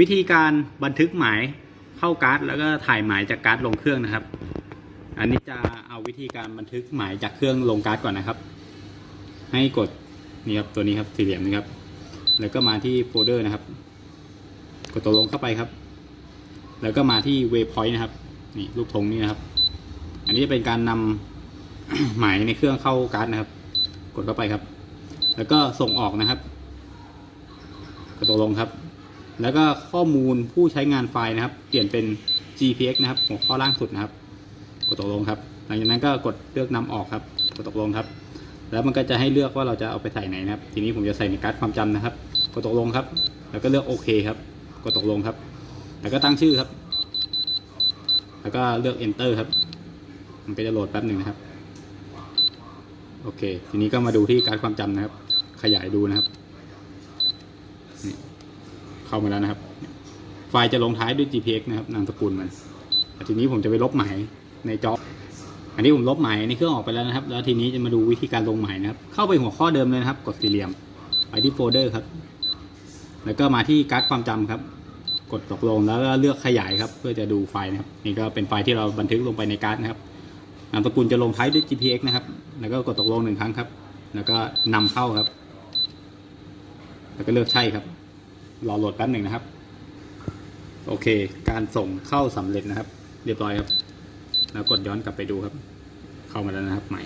วิธีการบันทึกหมายเข้าการ์ดแล้วก็ถ่ายหมายจากการ์ดลงเครื่องนะครับ อันนี้จะเอาวิธีการบันทึกหมายจากเครื่องลงการ์ดก่อนนะครับ ให้กดนี่ครับตัวนี้ครับสี่เหลี่ยมนี้ครับ แล้วก็มาที่โฟลเดอร์นะครับ กดตัวลงเข้าไปครับ แล้วก็มาที่ waypoint นะครับนี่ลูกธงนี่นะครับ อันนี้จะเป็นการนำหมายในเครื่องเข้าการ์ดนะครับ กดเข้าไปครับ แล้วก็ส่งออกนะครับ กดตัวลงครับ แล้วก็ข้อมูลผู้ใช้งานไฟล์นะครับ เปลี่ยนเป็น GPX นะครับ หัวข้อล่างสุดนะครับ กดตกลงครับ หลังจากนั้นก็กดเลือกนำออกครับ กดตกลงครับ แล้วมันก็จะให้เลือกว่าเราจะเอาไปใส่ไหนนะครับ ทีนี้ผมจะใส่ในการ์ดความจำนะครับ กดตกลงครับ แล้วก็เลือกโอเคครับ กดตกลงครับ แล้วก็ตั้งชื่อครับ แล้วก็เลือก enter ครับ มันก็จะโหลดแป๊บหนึ่งนะครับ โอเค ทีนี้ก็มาดูที่การ์ดความจำนะครับ ขยายดูนะครับนี่ เข้ามาแล้วนะครับ ไฟล์จะลงท้ายด้วย GPX นะครับนามสกุลมันทีนี้ผมจะไปลบหมายในจออันนี้ผมลบหมายในเครื่องออกไปแล้วนะครับ แล้วทีนี้จะมาดูวิธีการลงหมายนะครับ เข้าไปหัวข้อเดิมเลยนะครับ กดสี่เหลี่ยมไปที่โฟลเดอร์ครับ แล้วก็มาที่การ์ดความจำครับ กดตกลงแล้วก็เลือกขยายครับ เพื่อจะดูไฟล์นะครับ นี่ก็เป็นไฟล์ที่เราบันทึกลงไปในการ์ดนะครับนามสกุลจะลงท้ายด้วย GPX นะครับ แล้วก็กดตกลงหนึ่งครั้งครับ แล้วก็นำเข้าครับ แล้วก็เลือกใช่ครับ รอโหลดแป๊บหนึ่งนะครับ โอเค การส่งเข้าสำเร็จนะครับ เรียบร้อยครับ แล้วกดย้อนกลับไปดูครับ เข้ามาแล้วนะครับหม่